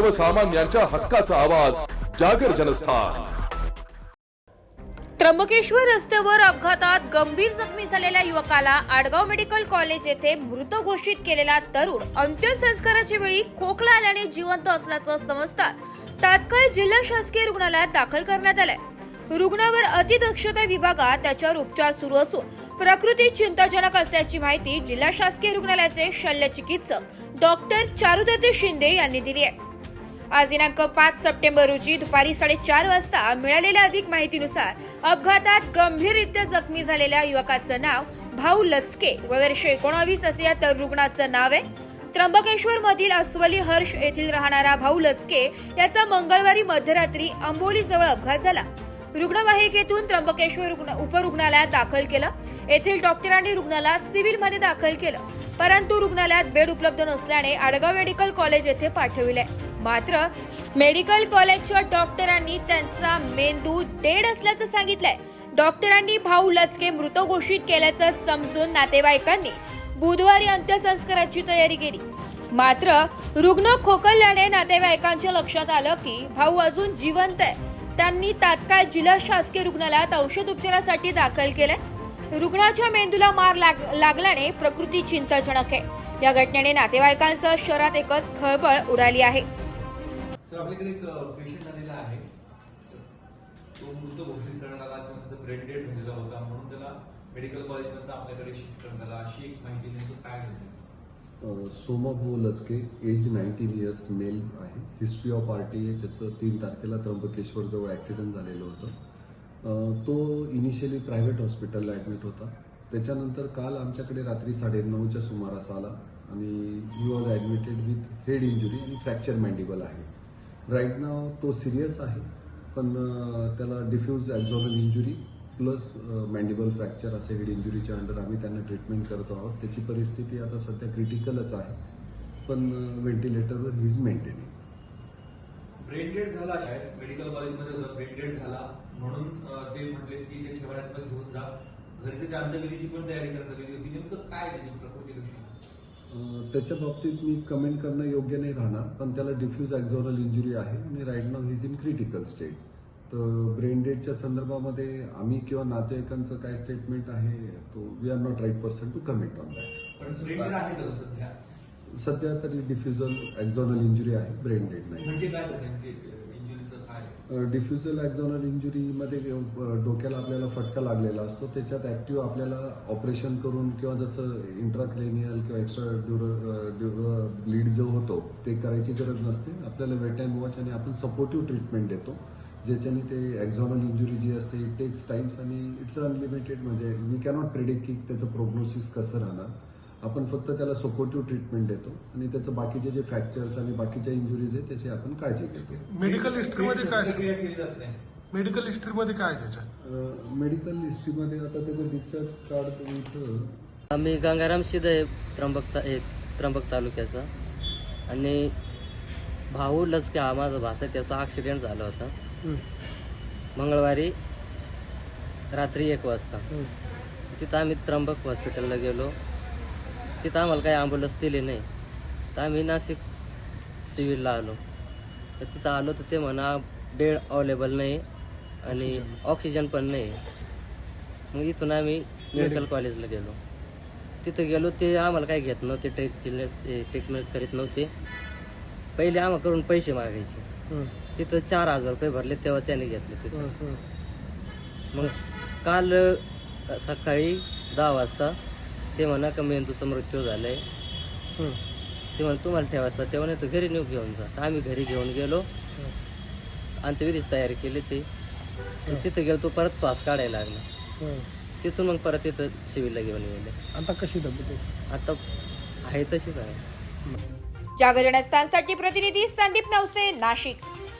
सर्वसामान्यांच्या हक्काचा आवाज जागर जनस्थान. त्र्यंबकेश्वर रस्त्यावर अपघातात गंभीर जखमी झालेल्या युवकाला आडगाव मेडिकल कॉलेज येथे मृत घोषित केलेला तरुण अंत्यसंस्काराच्या वेळी खोकला आल्याने जिवंत असल्याचं समजताच तात्काळ जिल्हा शासकीय रुग्णालयात दाखल करण्यात आलंय. रुग्णावर अतिदक्षता विभागात त्याच्यावर उपचार सुरू असून प्रकृती चिंताजनक असल्याची माहिती जिल्हा शासकीय रुग्णालयाचे शल्य चिकित्सक डॉक्टर चारुदत्त शिंदे यांनी दिली आहे. आज दिनांक पाच सप्टेंबर रोजी दुपारी साडेचार वाजता मिळालेल्या अधिक माहितीनुसार अपघातात गंभीररित्या जखमी झालेल्या युवकाचं नाव भाऊ लचके. व एकोणावीस असे या तर रुग्णाचं नाव आहे. त्र्यंबकेश्वर मधील अस्वली हर्ष येथील राहणारा भाऊ लचके याचा मंगळवारी मध्यरात्री अंबोली जवळ अपघात झाला. रुग्णवाहिकेतून त्र्यंबकेश्वर रुग्ण उपरुग्णालयात दाखल केलं. येथील डॉक्टरांनी रुग्णाला सिव्हिलमध्ये दाखल केलं. परंतु रुग्णालयात बेड उपलब्ध नसल्याने आडगाव मेडिकल कॉलेज येथे पाठविले. मात्र मेडिकल कॉलेजच्या डॉक्टरांनी त्यांचा मेंदू डेड असल्याचं सांगितलंय. डॉक्टरांनी भाऊ लचके मृत घोषित केल्याचं समजून नातेवाईकांनी बुधवारी अंत्यसंस्काराची तयारी केली. मात्र रुग्ण खोकल्याने नातेवाईकांच्या लक्षात आलं की भाऊ अजून जिवंत आहे. त्यांनी तात्काळ जिल्हा शासकीय रुग्णालयात औषध उपचारासाठी दाखल केलंय. रुग्णाच्या मेंदूला मार लाग लागल्याने प्रकृती चिंताजनक आहे. या घटनेने नातेवाईकांसह शहरात एकच खळबळ उडाली आहे. सर आपल्याकडे एक पेशंट आलेला आहे. तो मृत घोषित करण्यात आला किंवा त्याचा ब्रेन डेड झालेला होता म्हणून त्याला मेडिकल कॉलेजमधनं आपल्याकडे शिफ्ट करण्यात आला. अशी एक माहिती नेमकं काय घडली अ, Lachke age nineteen years male आहे. हिस्ट्री ऑफ पार्टी आहे त्याचं तीन तारखेला त्र्यंबकेश्वर जवळ ॲक्सिडेंट झालेलं होतं. तो इनिशियली प्रायव्हेट हॉस्पिटलला ॲडमिट होता. त्याच्यानंतर काल आमच्याकडे रात्री साडेनऊच्या सुमारास आला आणि he was admitted with head injury आणि फ्रॅक्चर मँडिबल आहे. राईट नाव तो सिरियस आहे पण त्याला डिफ्यूज ॲब्झॉर्बन इंजुरी प्लस मँडिबल फ्रॅक्चर असे हेड इंजुरीच्या अंडर आम्ही त्यांना ट्रीटमेंट करतो आहोत. त्याची परिस्थिती आता सध्या क्रिटिकलच आहे. पण व्हेंटिलेटरवर हिज मेंटेनिंग ब्रेन डेड झाला शाळेत मेडिकल कॉलेजमध्ये होता. ब्रेन डेड झाला. म्हणून ते म्हटले की ते ठेवण्यात घेऊन जा. घरी त्याच्या अंत्यविधीची पण तयारी करण्यात आलेली होती. नेमकं काय त्याची प्रकृती कशी? त्याच्या बाबतीत मी कमेंट करणं योग्य नाही राहणार. पण त्याला डिफ्यूज ॲक्झॉनल इंजुरी आहे. आणि right now he's in critical state तर ब्रेन डेडच्या संदर्भामध्ये आम्ही किंवा नातेवाईकांचं काय स्टेटमेंट आहे तो we are not right person to comment on that सध्या? तरी डिफ्युजल ॲक्झॉनल इंजुरी आहे ब्रेन डेड नाही. डिफ्युजल ॲक्झॉनल इंजुरीमध्ये डोक्याला आपल्याला फटका लागलेला असतो त्याच्यात ॲक्टिव्ह आपल्याला ऑपरेशन करून किंवा जसं इंट्राक्लेनियल किंवा एक्स्ट्रा ब्लीड जो होतो ते करायची गरज नसते. आपल्याला वेट अँड वॉच आणि आपण सपोर्टिव्ह ट्रीटमेंट देतो. ज्याच्याने ते ॲक्झॉनल इंजुरी जी असते इट टेक्स टाइम्स आणि इट्स अनलिमिटेड म्हणजे वी कॅनॉट प्रिडिक्ट की त्याचं प्रोग्नोसिस कसं राहणार. आपण फक्त त्याला सपोर्टिव्ह ट्रीटमेंट देतो आणि त्याचं बाकीचे जे फ्रॅक्चर्स आणि बाकीच्या इंजुरीज आहेत त्याची आपण काळजी घेतो. मेडिकल हिस्ट्रीमध्ये काय शस्त्रक्रिया केली जात नाही. मेडिकल हिस्ट्रीमध्ये काय आहे त्याच्यात? मेडिकल हिस्ट्रीमध्ये आता त्याचं डिस्चार्ज कार्ड तुम्ही आम्ही गंगाराम शिद आहे त्र्यंबक हे त्र्यंबक तालुक्याचा. आणि भाऊ लचके हा माझा भासा त्याचा ॲक्सिडेंट झाला होता. मंगळवारी रात्री एक वाजता. तिथं आम्ही त्र्यंबक हॉस्पिटलला गेलो. तिथं आम्हाला काही ॲम्ब्युलन्स दिली नाही. तर आम्ही नाशिक सिव्हिलला आलो. तर तिथं आलो तर ते म्हणा बेड अवेलेबल नाही आणि ऑक्सिजन पण नाही. मग इथून आम्ही मेडिकल कॉलेजला गेलो. तिथं गेलो ते आम्हाला काही घेत नव्हते ट्रीट ट्रीटमेंट करीत नव्हते. पहिले आम्हाला करून पैसे मागायचे. तिथं चार हजार रुपये भरले तेव्हा त्याने घेतले तिथं. मग काल सकाळी दहा वाजता ते म्हणा का मेंदूचा मृत्यू झालाय. ते म्हणा तुम्हाला ठेवायचं तेव्हा नाही तर घरी नेऊ घेऊन जा. आम्ही घरी घेऊन गेलो. अंत्यविधीची तयारी केली ती. तिथं गेलो तो परत श्वास काढायला लागला. तिथून मग परत तिथं सिव्हिलला घेऊन गेले. आता कशी तब्येत आता आहे तशीच आहे. जागरण स्थानसाठी प्रतिनिधी संदीप नवसे नाशिक.